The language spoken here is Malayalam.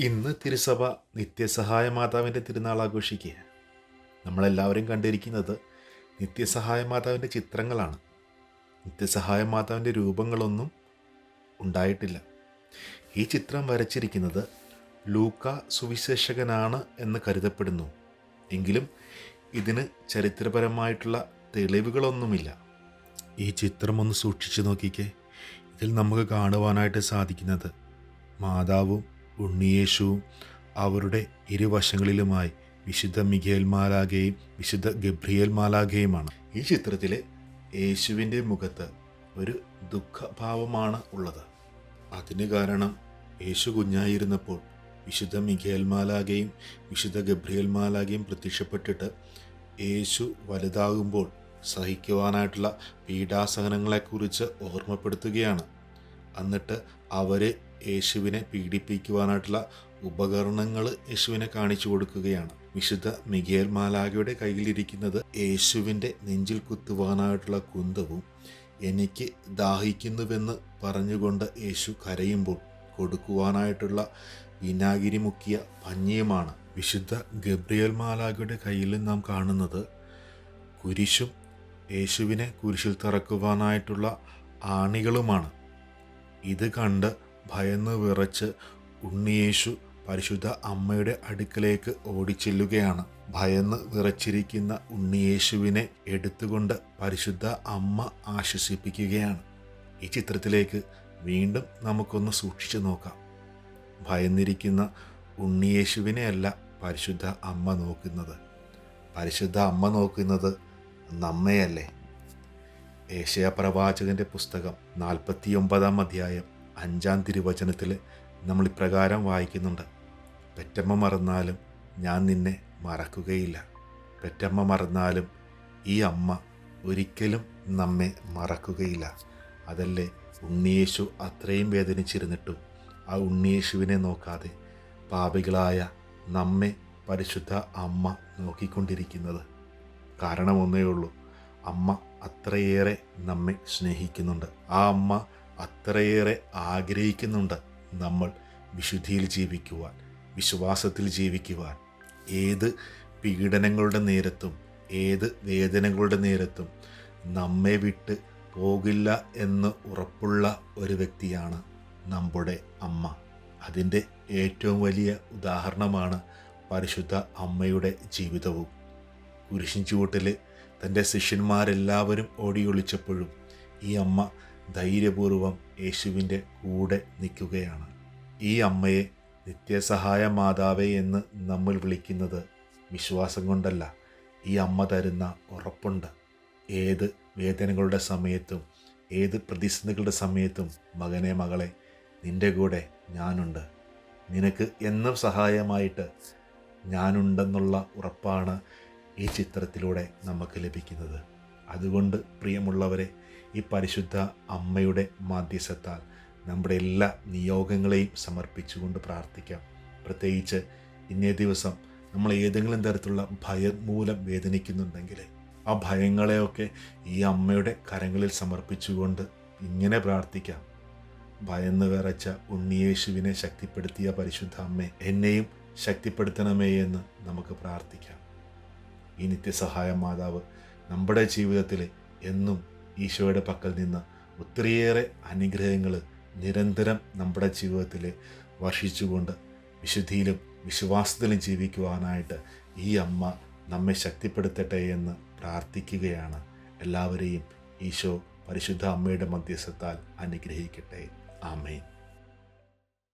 ഇന്ന് തിരുസഭ നിത്യസഹായ മാതാവിന്റെ തിരുനാൾ ആഘോഷിക്കുക നമ്മളെല്ലാവരും കണ്ടിരിക്കുന്നത് നിത്യസഹായ മാതാവിന്റെ ചിത്രങ്ങളാണ്. നിത്യസഹായ മാതാവിന്റെ രൂപങ്ങളൊന്നും ഉണ്ടായിട്ടില്ല. ഈ ചിത്രം വരച്ചിരിക്കുന്നത് ലൂക്ക സുവിശേഷകനാണ് എന്ന് കരുതപ്പെടുന്നു. എങ്കിലും ഇതിന് ചരിത്രപരമായിട്ടുള്ള തെളിവുകളൊന്നുമില്ല. ഈ ചിത്രം ഒന്ന് സൂക്ഷിച്ചു നോക്കിക്കേ. ഇതിൽ നമുക്ക് കാണുവാനായിട്ട് സാധിക്കുന്നത് മാതാവും ഉണ്ണിയേശുവും അവരുടെ ഇരുവശങ്ങളിലുമായി വിശുദ്ധ മിഖേൽ മാലാഖയും വിശുദ്ധ ഗബ്രിയേൽ മാലാഖയുമാണ് ഈ ചിത്രത്തിലെ യേശുവിന്റെ മുഖത്ത് ഒരു ദുഃഖഭാവമാണ് ഉള്ളത്. അതിന് കാരണം യേശു കുഞ്ഞായിരുന്നപ്പോൾ വിശുദ്ധ മിഖേൽ മാലാഖയും വിശുദ്ധ ഗബ്രിയേൽ മാലാഖയും പ്രത്യക്ഷപ്പെട്ടിട്ട് യേശു വലുതാകുമ്പോൾ സഹിക്കുവാനായിട്ടുള്ള പീഡാസഹനങ്ങളെക്കുറിച്ച് ഓർമ്മപ്പെടുത്തുകയാണ്. എന്നിട്ട് അവർ യേശുവിനെ പീഡിപ്പിക്കുവാനായിട്ടുള്ള ഉപകരണങ്ങൾ യേശുവിനെ കാണിച്ചു കൊടുക്കുകയാണ്. വിശുദ്ധ മിഗേൽ മാലാഗയുടെ കയ്യിലിരിക്കുന്നത് യേശുവിന്റെ നെഞ്ചിൽ കുത്തുവാനായിട്ടുള്ള കുന്തവും എനിക്ക് ദാഹിക്കുന്നുവെന്ന് പറഞ്ഞുകൊണ്ട് യേശു കരയുമ്പോൾ കൊടുക്കുവാനായിട്ടുള്ള വിനാഗിരി മുക്കിയ പഞ്ഞിയുമാണ് വിശുദ്ധ ഗബ്രിയൽ മാലാഗയുടെ കയ്യിൽ നാം കാണുന്നത്. കുരിശും യേശുവിനെ കുരിശിൽ തറക്കുവാനായിട്ടുള്ള ആണികളുമാണ്. ഇത് കണ്ട് ഭയന്ന് വിറച്ച് ഉണ്ണിയേശു പരിശുദ്ധ അമ്മയുടെ അടുക്കലേക്ക് ഓടിച്ചെല്ലുകയാണ്. ഭയന്ന് വിറച്ചിരിക്കുന്ന ഉണ്ണിയേശുവിനെ എടുത്തുകൊണ്ട് പരിശുദ്ധ അമ്മ ആശ്വസിപ്പിക്കുകയാണ്. ഈ ചിത്രത്തിലേക്ക് വീണ്ടും നമുക്കൊന്ന് സൂക്ഷിച്ചു നോക്കാം. ഭയന്നിരിക്കുന്ന ഉണ്ണിയേശുവിനെയല്ല പരിശുദ്ധ അമ്മ നോക്കുന്നത്. പരിശുദ്ധ അമ്മ നോക്കുന്നത് നമ്മയല്ലേ? ഏഷ്യ പ്രവാചകന്റെ പുസ്തകം നാൽപ്പത്തി ഒമ്പതാം അധ്യായം അഞ്ചാം തിരുവചനത്തിൽ നമ്മൾ ഇപ്രകാരം വായിക്കുന്നുണ്ട്. പെറ്റമ്മ മറന്നാലും ഞാൻ നിന്നെ മറക്കുകയില്ല. പെറ്റമ്മ മറന്നാലും ഈ അമ്മ ഒരിക്കലും നമ്മെ മറക്കുകയില്ല. അതല്ലേ ഉണ്ണിയേശു അത്രയും വേദനിച്ചിരുന്നിട്ടും ആ ഉണ്ണിയേശുവിനെ നോക്കാതെ പാപികളായ നമ്മെ പരിശുദ്ധ അമ്മ നോക്കിക്കൊണ്ടിരിക്കുന്നത്. കാരണം ഒന്നേ ഉള്ളൂ അമ്മ അത്രയേറെ നമ്മെ സ്നേഹിക്കുന്നുണ്ട്. ആ അമ്മ അത്രയേറെ ആഗ്രഹിക്കുന്നുണ്ട് നമ്മൾ വിശുദ്ധിയിൽ ജീവിക്കുവാൻ വിശ്വാസത്തിൽ ജീവിക്കുവാൻ. ഏത് പീഡനങ്ങളുടെ നേരത്തും ഏത് വേദനകളുടെ നേരത്തും നമ്മെ വിട്ട് പോകില്ല എന്ന് ഉറപ്പുള്ള ഒരു വ്യക്തിയാണ് നമ്മുടെ അമ്മ. അതിന്റെ ഏറ്റവും വലിയ ഉദാഹരണമാണ് പരിശുദ്ധ അമ്മയുടെ ജീവിതവും. കുരിശിൻ ചുവട്ടിൽ തന്റെ ശിഷ്യന്മാരെല്ലാവരും ഓടിയൊളിച്ചപ്പോഴും ഈ അമ്മ ധൈര്യപൂർവം യേശുവിന്റെ കൂടെ നിൽക്കുകയാണ്. ഈ അമ്മയെ നിത്യസഹായ മാതാവേ എന്ന് നമ്മൾ വിളിക്കുന്നത് വിശ്വാസം കൊണ്ടല്ല ഈ അമ്മ തരുന്ന ഉറപ്പുണ്ട്. ഏത് വേദനകളുടെ സമയത്തും ഏത് പ്രതിസന്ധികളുടെ സമയത്തും മകനെ മകളെ നിന്റെ കൂടെ ഞാനുണ്ട്. നിനക്ക് എന്നും സഹായമായിട്ട് ഞാനുണ്ടെന്നുള്ള ഉറപ്പാണ് ഈ ചിത്രത്തിലൂടെ നമുക്ക് ലഭിക്കുന്നത്. അതുകൊണ്ട് പ്രിയമുള്ളവരെ ഈ പരിശുദ്ധ അമ്മയുടെ മാധ്യസ്ഥത്താൽ നമ്മുടെ എല്ലാ നിയോഗങ്ങളെയും സമർപ്പിച്ചുകൊണ്ട് പ്രാർത്ഥിക്കാം. പ്രത്യേകിച്ച് ഇന്നേ ദിവസം നമ്മൾ ഏതെങ്കിലും തരത്തിലുള്ള ഭയം മൂലം വേദനിക്കുന്നുണ്ടെങ്കിൽ ആ ഭയങ്ങളെയൊക്കെ ഈ അമ്മയുടെ കരങ്ങളിൽ സമർപ്പിച്ചുകൊണ്ട് ഇങ്ങനെ പ്രാർത്ഥിക്കാം. ഭയന്ന് വിറച്ച ഉണ്ണിയേശുവിനെ ശക്തിപ്പെടുത്തിയ പരിശുദ്ധ അമ്മ എന്നെയും ശക്തിപ്പെടുത്തണമേ എന്ന് നമുക്ക് പ്രാർത്ഥിക്കാം. ഈ നിത്യസഹായ മാതാവ് നമ്മുടെ ജീവിതത്തിൽ എന്നും ഈശോയുടെ പക്കൽ നിന്ന് ഒത്തിരിയേറെ അനുഗ്രഹങ്ങൾ നിരന്തരം നമ്മുടെ ജീവിതത്തിൽ വർഷിച്ചുകൊണ്ട് വിശുദ്ധിയിലും വിശ്വാസത്തിലും ജീവിക്കുവാനായിട്ട് ഈ അമ്മ നമ്മെ ശക്തിപ്പെടുത്തട്ടെ എന്ന് പ്രാർത്ഥിക്കുകയാണ്. എല്ലാവരെയും ഈശോ പരിശുദ്ധ അമ്മയുടെ മധ്യസ്ഥത്താൽ അനുഗ്രഹിക്കട്ടെ. ആമേൻ.